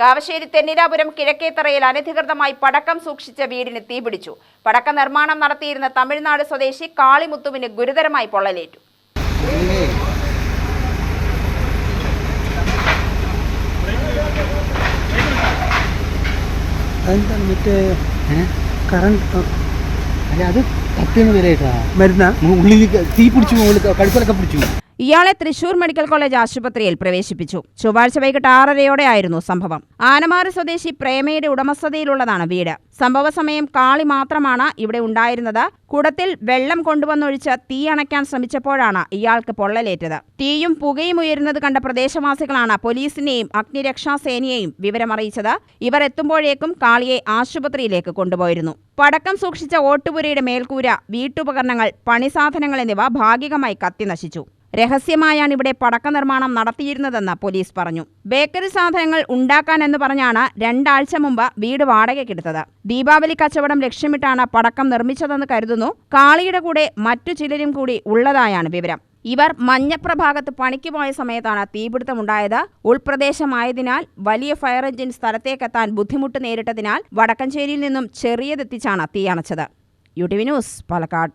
കാവശ്ശേരി തെന്നിരാപുരം കിഴക്കേത്തറയിൽ അനധികൃതമായി പടക്കം സൂക്ഷിച്ച വീടിന് തീപിടിച്ചു. പടക്ക നിർമ്മാണം നടത്തിയിരുന്ന തമിഴ്നാട് സ്വദേശി കാളിമുത്തുവിന് ഗുരുതരമായി പൊള്ളലേറ്റു. അതെന്താണ് മറ്റേ കറണ്ട് അല്ല അത് കത്തിയെന്ന് മരുന്നാ? ഉള്ളിൽ തീ പിടിച്ചു കഴുപ്പിലൊക്കെ കഴുത്തിലൊക്കെ പിടിച്ചു. ഇയാളെ തൃശൂർ മെഡിക്കൽ കോളേജ് ആശുപത്രിയിൽ പ്രവേശിപ്പിച്ചു. ചൊവ്വാഴ്ച വൈകിട്ട് ആറരയോടെ ആയിരുന്നു സംഭവം. ആനമാറ് സ്വദേശി പ്രേമയുടെ ഉടമസ്ഥതയിലുള്ളതാണ് വീട്. സംഭവ സമയം കാളി മാത്രമാണ് ഇവിടെ ഉണ്ടായിരുന്നത്. കുടത്തിൽ വെള്ളം കൊണ്ടുവന്നൊഴിച്ച് തീ അണയ്ക്കാൻ ശ്രമിച്ചപ്പോഴാണ് ഇയാൾക്ക് പൊള്ളലേറ്റത്. തീയും പുകയും ഉയരുന്നത് കണ്ട പ്രദേശവാസികളാണ് പോലീസിനെയും അഗ്നിരക്ഷാസേനയെയും വിവരമറിയിച്ചത്. ഇവർ എത്തുമ്പോഴേക്കും കാളിയെ ആശുപത്രിയിലേക്ക് കൊണ്ടുപോയിരുന്നു. പടക്കം സൂക്ഷിച്ച ഓട്ടുപുരയുടെ മേൽക്കൂര വീട്ടുപകരണങ്ങൾ പണിസാധനങ്ങൾ എന്നിവ ഭാഗികമായി കത്തിനശിച്ചു. രഹസ്യമായാണ് ഇവിടെ പടക്ക നിർമ്മാണം നടത്തിയിരുന്നതെന്ന് പോലീസ് പറഞ്ഞു. ബേക്കറി സാധനങ്ങൾ ഉണ്ടാക്കാൻ എന്ന് പറഞ്ഞാണ് രണ്ടാഴ്ച മുമ്പ് വീട് വാടകയ്ക്കെടുത്തത്. ദീപാവലി കച്ചവടം ലക്ഷ്യമിട്ടാണ് പടക്കം നിർമ്മിച്ചതെന്ന് കരുതുന്നു. കാളിയുടെ കൂടെ മറ്റു ചിലരും കൂടി ഉള്ളതായാണ് വിവരം. ഇവർ മഞ്ഞപ്രഭാഗത്ത് പണിക്ക് പോയ സമയത്താണ് തീപിടുത്തമുണ്ടായത്. ഉൾപ്രദേശമായതിനാൽ വലിയ ഫയർ എഞ്ചിൻ സ്ഥലത്തേക്കെത്താൻ ബുദ്ധിമുട്ട് നേരിട്ടതിനാൽ വടക്കഞ്ചേരിയിൽ നിന്നും ചെറിയതെത്തിച്ചാണ് തീയണച്ചത് U T V news Palakkad.